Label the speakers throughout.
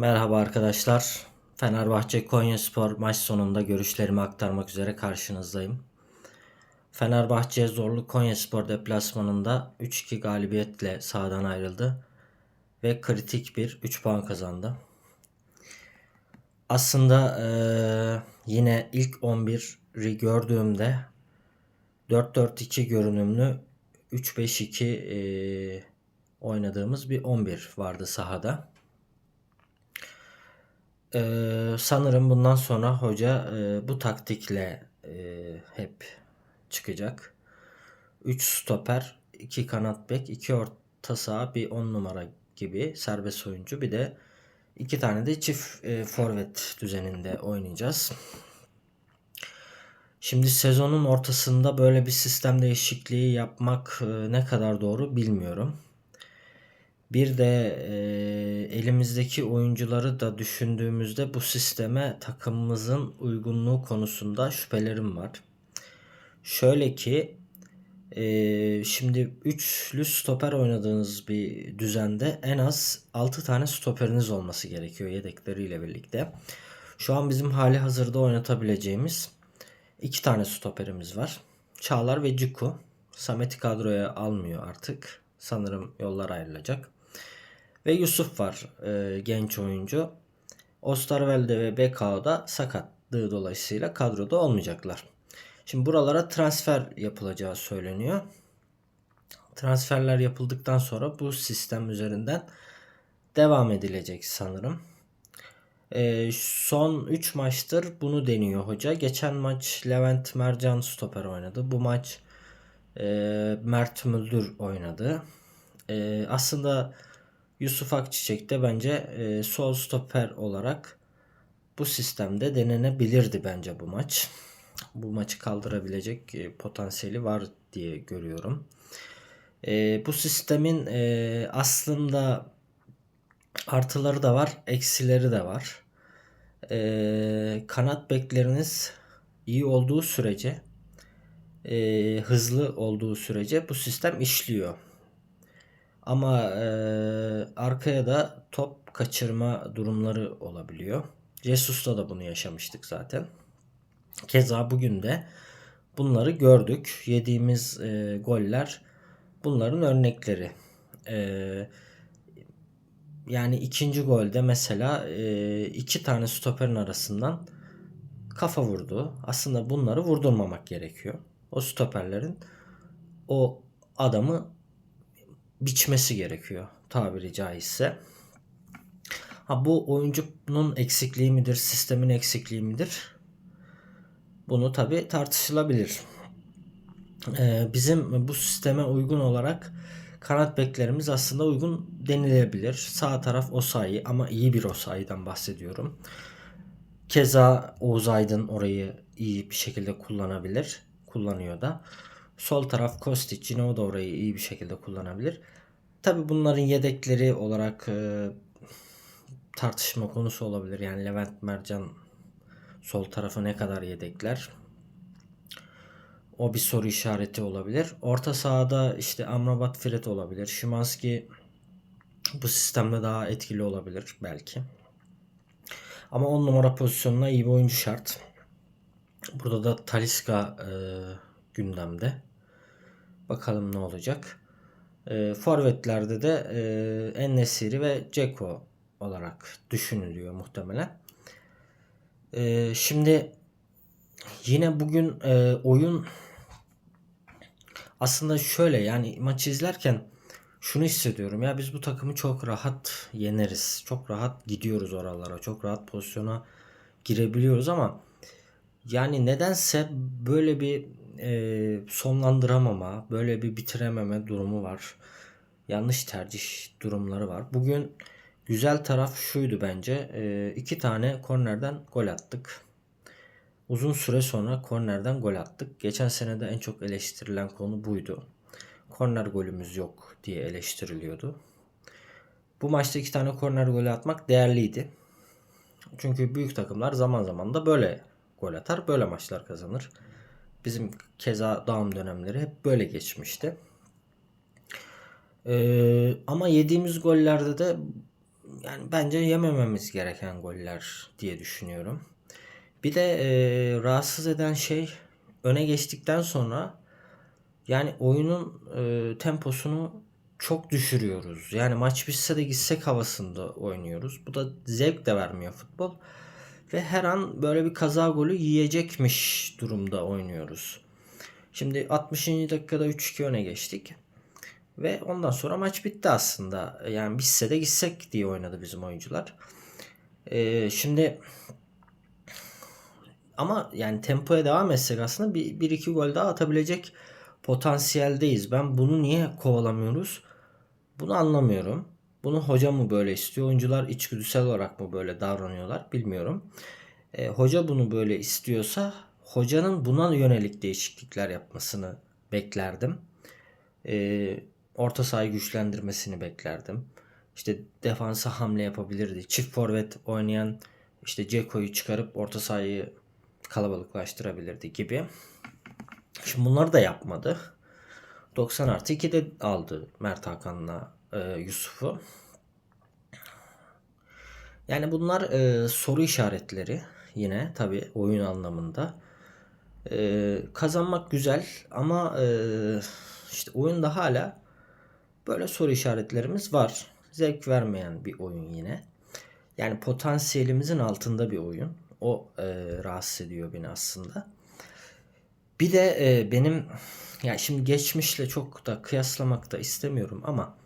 Speaker 1: Merhaba arkadaşlar. Fenerbahçe Konyaspor maç sonunda görüşlerimi aktarmak üzere karşınızdayım. Fenerbahçe zorlu Konyaspor deplasmanında 3-2 galibiyetle sahadan ayrıldı ve kritik bir 3 puan kazandı. Aslında eee, yine ilk 11'i gördüğümde 4-4-2 görünümlü 3-5-2 eee, oynadığımız bir 11 vardı sahada. Ee, sanırım bundan sonra hoca e, bu taktikle e, hep çıkacak. 3 stoper, 2 kanat bek, 2 orta saha, bir 10 numara gibi serbest oyuncu. Bir de 2 tane de çift e, forvet düzeninde oynayacağız. Şimdi sezonun ortasında böyle bir sistem değişikliği yapmak e, ne kadar doğru bilmiyorum. Bir de e, elimizdeki oyuncuları da düşündüğümüzde bu sisteme takımımızın uygunluğu konusunda şüphelerim var. Şöyle ki e, şimdi üçlü stoper oynadığınız bir düzende en az 6 tane stoperiniz olması gerekiyor yedekleriyle birlikte. Şu an bizim hali hazırda oynatabileceğimiz iki tane stoperimiz var. Çağlar ve Ciku. Samet'i kadroya almıyor artık. Sanırım yollar ayrılacak. Ve Yusuf var e, genç oyuncu. Osterwelde ve Bekao da sakatlığı dolayısıyla kadroda olmayacaklar. Şimdi buralara transfer yapılacağı söyleniyor. Transferler yapıldıktan sonra bu sistem üzerinden devam edilecek sanırım. E, son 3 maçtır bunu deniyor hoca. Geçen maç Levent Mercan stoper oynadı. Bu maç e, Mert Müldür oynadı. E, aslında Yusuf Akçiçek de bence e, sol stoper olarak bu sistemde denenebilirdi bence bu maç. Bu maçı kaldırabilecek e, potansiyeli var diye görüyorum. E, bu sistemin e, aslında artıları da var, eksileri de var. E, kanat bekleriniz iyi olduğu sürece, e, hızlı olduğu sürece bu sistem işliyor. Ama e, arkaya da top kaçırma durumları olabiliyor. Jesus'ta da bunu yaşamıştık zaten. Keza bugün de bunları gördük. Yediğimiz e, goller bunların örnekleri. E, yani ikinci golde mesela e, iki tane stoperin arasından kafa vurdu. Aslında bunları vurdurmamak gerekiyor. O stoperlerin o adamı biçmesi gerekiyor tabiri caizse. Ha bu oyuncunun eksikliği midir, sistemin eksikliği midir? Bunu tabi tartışılabilir. Ee, bizim bu sisteme uygun olarak kanat beklerimiz aslında uygun denilebilir. Sağ taraf Osayi ama iyi bir Osayi'den bahsediyorum. Keza Oğuz Aydın orayı iyi bir şekilde kullanabilir. Kullanıyor da. Sol taraf Kostic yine o da orayı iyi bir şekilde kullanabilir. Tabi bunların yedekleri olarak e, tartışma konusu olabilir. Yani Levent Mercan sol tarafı ne kadar yedekler? O bir soru işareti olabilir. Orta sahada işte Amrabat Fred olabilir. Şimanski bu sistemde daha etkili olabilir belki. Ama 10 numara pozisyonuna iyi bir oyuncu şart. Burada da Taliska e, gündemde. Bakalım ne olacak. E, forvetlerde de e, Ennesiri ve Ceko olarak düşünülüyor muhtemelen. E, şimdi yine bugün e, oyun aslında şöyle yani maçı izlerken şunu hissediyorum ya biz bu takımı çok rahat yeneriz. Çok rahat gidiyoruz oralara. Çok rahat pozisyona girebiliyoruz ama yani nedense böyle bir e, sonlandıramama, böyle bir bitirememe durumu var. Yanlış tercih durumları var. Bugün güzel taraf şuydu bence. E, iki tane kornerden gol attık. Uzun süre sonra kornerden gol attık. Geçen sene de en çok eleştirilen konu buydu. Korner golümüz yok diye eleştiriliyordu. Bu maçta iki tane korner golü atmak değerliydi. Çünkü büyük takımlar zaman zaman da böyle gol atar, böyle maçlar kazanır. Bizim keza dağım dönemleri hep böyle geçmişti. Ee, ama yediğimiz gollerde de yani bence yemememiz gereken goller diye düşünüyorum. Bir de e, rahatsız eden şey öne geçtikten sonra yani oyunun e, temposunu çok düşürüyoruz. Yani maç bitse de gitsek havasında oynuyoruz. Bu da zevk de vermiyor futbol. Ve her an böyle bir kaza golü yiyecekmiş durumda oynuyoruz. Şimdi 60. dakikada 3-2 öne geçtik. Ve ondan sonra maç bitti aslında. Yani bitse de gitsek diye oynadı bizim oyuncular. Ee, şimdi ama yani tempoya devam etsek aslında bir, bir iki gol daha atabilecek potansiyeldeyiz. Ben bunu niye kovalamıyoruz? Bunu anlamıyorum. Bunu hoca mı böyle istiyor? Oyuncular içgüdüsel olarak mı böyle davranıyorlar? Bilmiyorum. E, hoca bunu böyle istiyorsa hocanın buna yönelik değişiklikler yapmasını beklerdim. E, orta sahayı güçlendirmesini beklerdim. İşte defansa hamle yapabilirdi. Çift forvet oynayan işte Ceko'yu çıkarıp orta sahayı kalabalıklaştırabilirdi gibi. Şimdi bunları da yapmadı. 90 artı 2'de aldı Mert Hakan'la e, Yusuf'u. Yani bunlar e, soru işaretleri yine tabi oyun anlamında. E, kazanmak güzel ama e, işte oyunda hala böyle soru işaretlerimiz var. Zevk vermeyen bir oyun yine. Yani potansiyelimizin altında bir oyun. O e, rahatsız ediyor beni aslında. Bir de e, benim ya şimdi geçmişle çok da kıyaslamak da istemiyorum ama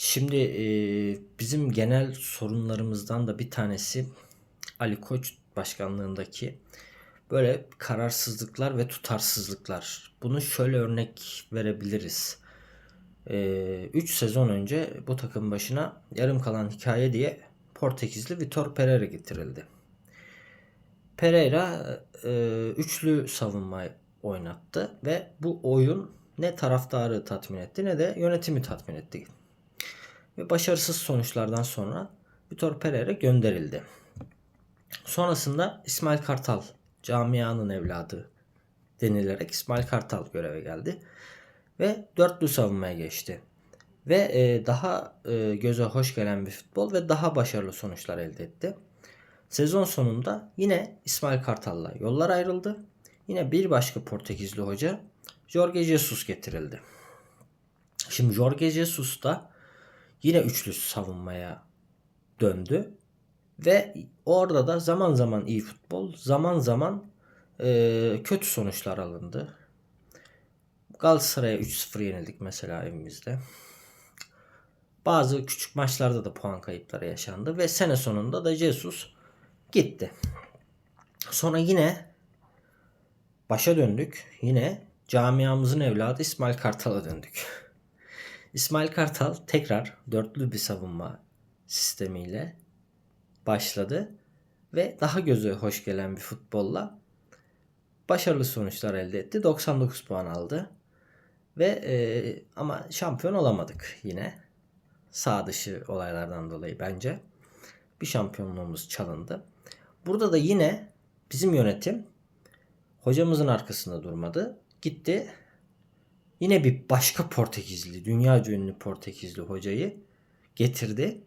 Speaker 1: şimdi e, bizim genel sorunlarımızdan da bir tanesi Ali Koç başkanlığındaki böyle kararsızlıklar ve tutarsızlıklar. Bunu şöyle örnek verebiliriz. 3 e, sezon önce bu takım başına yarım kalan hikaye diye Portekizli Vitor Pereira getirildi. Pereira e, üçlü savunma oynattı ve bu oyun ne taraftarı tatmin etti ne de yönetimi tatmin etti. Ve başarısız sonuçlardan sonra Vitor Pereira gönderildi. Sonrasında İsmail Kartal camianın evladı denilerek İsmail Kartal göreve geldi. Ve dörtlü savunmaya geçti. Ve e, daha e, göze hoş gelen bir futbol ve daha başarılı sonuçlar elde etti. Sezon sonunda yine İsmail Kartal'la yollar ayrıldı. Yine bir başka Portekizli hoca Jorge Jesus getirildi. Şimdi Jorge Jesus da yine üçlü savunmaya döndü. Ve orada da zaman zaman iyi futbol, zaman zaman e, kötü sonuçlar alındı. Galatasaray'a 3-0 yenildik mesela evimizde. Bazı küçük maçlarda da puan kayıpları yaşandı ve sene sonunda da Jesus gitti. Sonra yine başa döndük. Yine camiamızın evladı İsmail Kartal'a döndük. İsmail Kartal tekrar dörtlü bir savunma sistemiyle başladı ve daha göze hoş gelen bir futbolla başarılı sonuçlar elde etti. 99 puan aldı. Ve e, ama şampiyon olamadık yine. Sağ dışı olaylardan dolayı bence. Bir şampiyonluğumuz çalındı. Burada da yine bizim yönetim hocamızın arkasında durmadı. Gitti yine bir başka Portekizli, dünya ünlü Portekizli hocayı getirdi.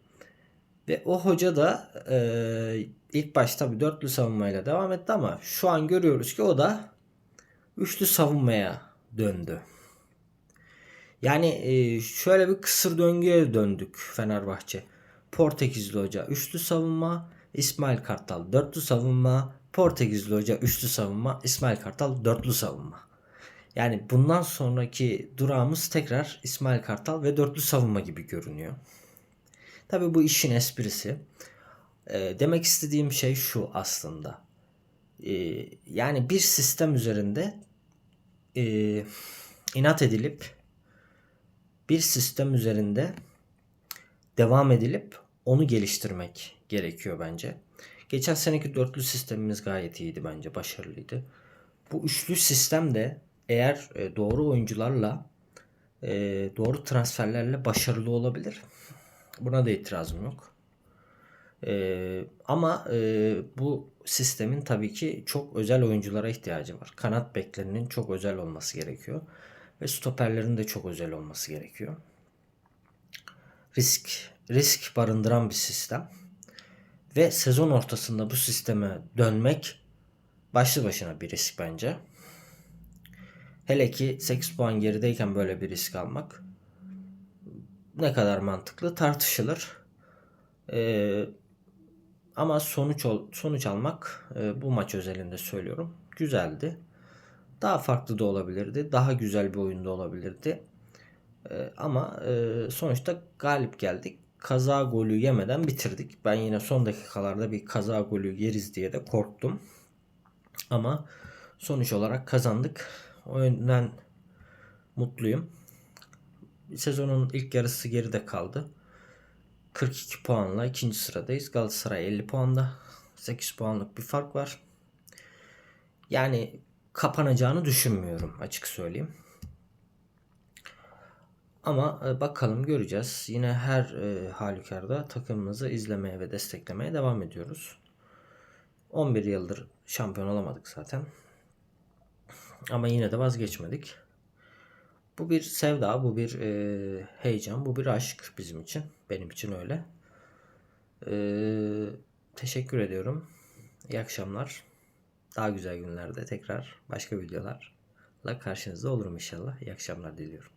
Speaker 1: Ve o hoca da e, ilk başta bir dörtlü savunmayla devam etti ama şu an görüyoruz ki o da üçlü savunmaya döndü. Yani e, şöyle bir kısır döngüye döndük Fenerbahçe. Portekizli hoca üçlü savunma, İsmail Kartal dörtlü savunma, Portekizli hoca üçlü savunma, İsmail Kartal dörtlü savunma. Yani bundan sonraki durağımız tekrar İsmail Kartal ve dörtlü savunma gibi görünüyor. Tabi bu işin esprisi. E, demek istediğim şey şu aslında. E, yani bir sistem üzerinde e, inat edilip bir sistem üzerinde devam edilip onu geliştirmek gerekiyor bence. Geçen seneki dörtlü sistemimiz gayet iyiydi bence. Başarılıydı. Bu üçlü sistem de eğer e, doğru oyuncularla e, doğru transferlerle başarılı olabilir. Buna da itirazım yok. Ee, ama e, bu sistemin tabii ki çok özel oyunculara ihtiyacı var. Kanat beklerinin çok özel olması gerekiyor. Ve stoperlerin de çok özel olması gerekiyor. Risk risk barındıran bir sistem. Ve sezon ortasında bu sisteme dönmek başlı başına bir risk bence. Hele ki 8 puan gerideyken böyle bir risk almak ne kadar mantıklı tartışılır. Ee, ama sonuç ol, sonuç almak e, bu maç özelinde söylüyorum. Güzeldi. Daha farklı da olabilirdi. Daha güzel bir oyunda olabilirdi. Ee, ama e, sonuçta galip geldik. Kaza golü yemeden bitirdik. Ben yine son dakikalarda bir kaza golü yeriz diye de korktum. Ama sonuç olarak kazandık. O yönden mutluyum. Sezonun ilk yarısı geride kaldı. 42 puanla ikinci sıradayız. Galatasaray 50 puanda. 8 puanlık bir fark var. Yani kapanacağını düşünmüyorum açık söyleyeyim. Ama e, bakalım göreceğiz. Yine her e, halükarda takımımızı izlemeye ve desteklemeye devam ediyoruz. 11 yıldır şampiyon olamadık zaten. Ama yine de vazgeçmedik. Bu bir sevda, bu bir e, heyecan, bu bir aşk bizim için. Benim için öyle. E, teşekkür ediyorum. İyi akşamlar. Daha güzel günlerde tekrar başka videolarla karşınızda olurum inşallah. İyi akşamlar diliyorum.